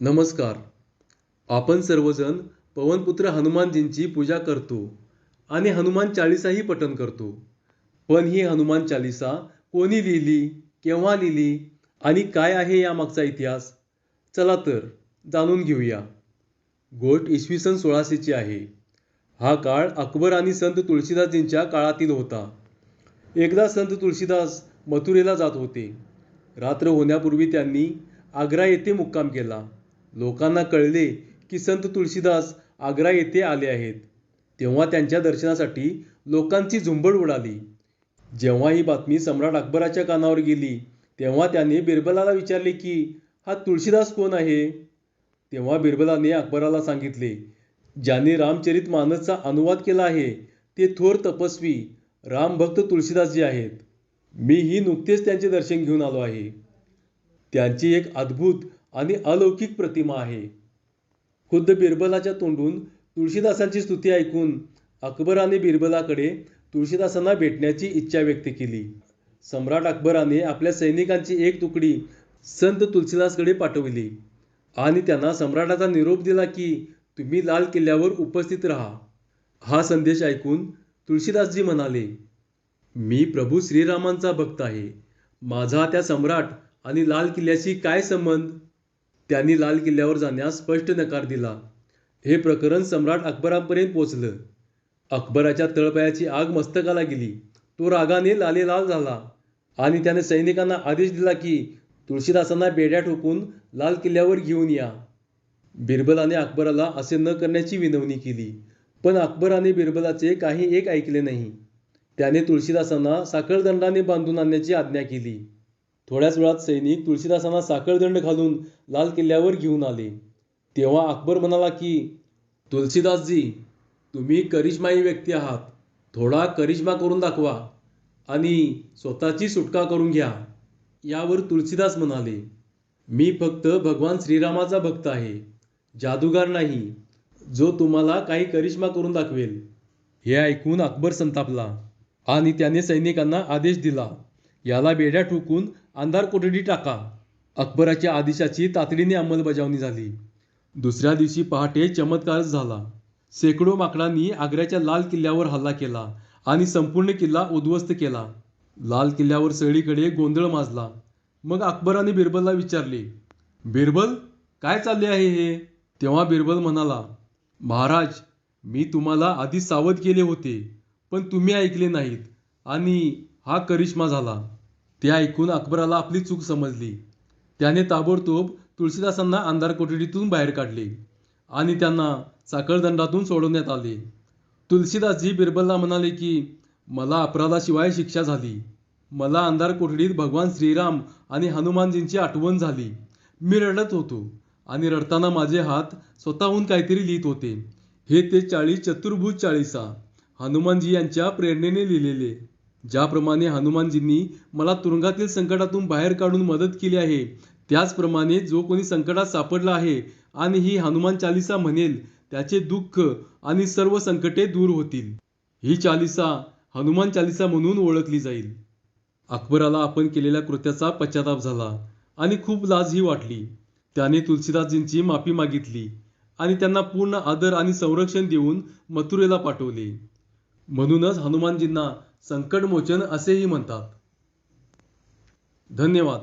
नमस्कार. आपण सर्वजण पवनपुत्र हनुमानजींची पूजा करतो आणि हनुमान चालिसाही पठण करतो. पण ही हनुमान चालिसा कोणी लिहिली केव्हा लिहिली आणि काय आहे यामागचा इतिहास? चला तर जाणून घेऊया. गोष्ट इसवी सन सोळाशेची आहे. हा काळ अकबर आणि संत तुळशीदासजींच्या काळातील होता. एकदा संत तुळशीदास मथुरेला जात होते. रात्र होण्यापूर्वी त्यांनी आग्रा येथे मुक्काम केला. लोकांना कळले की संत तुळशीदास आग्रा येथे आले आहेत. तेव्हा त्यांच्या दर्शनासाठी लोकांची झुंबड उडाली. जेव्हा ही बातमी सम्राट अकबराच्या कानावर गेली तेव्हा त्याने बिरबलाला विचारले की हा तुळशीदास कोण आहे? तेव्हा बिरबलाने अकबराला सांगितले ज्याने रामचरित मानसचा अनुवाद केला आहे ते थोर तपस्वी रामभक्त तुळशीदासजी आहेत. मी ही नुकतेच त्यांचे दर्शन घेऊन आलो आहे. त्यांची एक अद्भुत आणि अलौकिक प्रतिमा आहे. खुद्द बिरबलाच्या तोंडून तुळशीदासांची स्तुती ऐकून अकबराने बिरबलाकडे तुळशीदासांना भेटण्याची इच्छा व्यक्त केली. सम्राट अकबराने आपल्या सैनिकांची एक तुकडी संत तुळशीदासकडे पाठवली आणि त्यांना सम्राटाचा निरोप दिला की तुम्ही लाल किल्ल्यावर उपस्थित राहा. हा संदेश ऐकून तुळशीदासजी म्हणाले मी प्रभू श्रीरामांचा भक्त आहे. माझा त्या सम्राट आणि लाल किल्ल्याशी काय संबंध? त्यांनी लाल किल्ल्यावर जाण्यास स्पष्ट नकार दिला. हे प्रकरण सम्राट अकबरापर्यंत पोचलं अकबराच्या तळपायाची आग मस्तकाला गेली. तो रागाने लालेलाल झाला आणि त्याने सैनिकांना आदेश दिला की तुळशीदासांना बेड्या ठोकून लाल किल्ल्यावर घेऊन या. बिरबलाने अकबराला असे न करण्याची विनवणी केली पण अकबराने बिरबलाचे काही एक ऐकले नाही. त्याने तुळशीदासांना साखळदंडाने बांधून आणण्याची आज्ञा केली. थोड्याच वेळात सैनिक तुळशीदासांना साखळदंड घालून लाल किल्ल्यावर घेऊन आले. तेव्हा अकबर म्हणाला की तुलसीदासजी तुम्ही करिश्माई व्यक्ती आहात. थोडा करिश्मा करून दाखवा आणि स्वतःची सुटका करून घ्या. यावर तुळशीदास म्हणाले मी फक्त भगवान श्रीरामाचा भक्त आहे. जादूगार नाही. जो तुम्हाला काही करिश्मा करून दाखवेल. हे ऐकून अकबर संतापला आणि त्याने सैनिकांना आदेश दिला. याला बेड्या ठोकून अंधार कोठडी टाका. अकबराच्या आदेशाची तातडीने अंमलबजावणी झाली. दुसऱ्या दिवशी पहाटे चमत्कारच झाला. शेकडो माकडांनी आग्र्याच्या लाल किल्ल्यावर हल्ला केला आणि संपूर्ण किल्ला उद्ध्वस्त केला. लाल किल्ल्यावर सगळीकडे गोंधळ माजला. मग अकबराने बिरबलला विचारले बिरबल काय चालले आहे हे? तेव्हा बिरबल म्हणाला महाराज मी तुम्हाला आधी सावध केले होते पण तुम्ही ऐकले नाहीत आणि हा करिश्मा झाला. ते ऐकून अकबराला आपली चूक समजली. त्याने ताबडतोब तुळशीदासांना अंधार कोठडीतून बाहेर काढले आणि त्यांना साखळदंडातून सोडवण्यात आले. तुलसीदासजी बिरबलला म्हणाले की मला अपराधाशिवाय शिक्षा झाली. मला अंधार कोठडीत भगवान श्रीराम आणि हनुमानजींची आठवण झाली. मी रडत होतो आणि रडताना माझे हात स्वतःहून काहीतरी लिहित होते. हे ते चाळीस चतुर्भुज चाळीसा. हनुमानजी यांच्या प्रेरणेने लिहिलेले. ज्याप्रमाणे हनुमानजींनी मला तुरुंगातील संकटातून बाहेर काढून मदत केली आहे त्याचप्रमाणे जो कोणी संकटात सापडला आहे आणि ही हनुमान चालिसा म्हणेल त्याचे दुःख आणि सर्व संकटे दूर होतील. ही चालिसा हनुमान चालिसा म्हणून ओळखली जाईल. अकबराला आपण केलेल्या कृत्याचा पश्चाताप झाला आणि खूप लाजही वाटली. त्याने तुलसीदासजींची माफी मागितली आणि त्यांना पूर्ण आदर आणि संरक्षण देऊन मथुरेला पाठवले. म्हणूनच हनुमानजींना संकटमोचन असेही म्हणतात. धन्यवाद.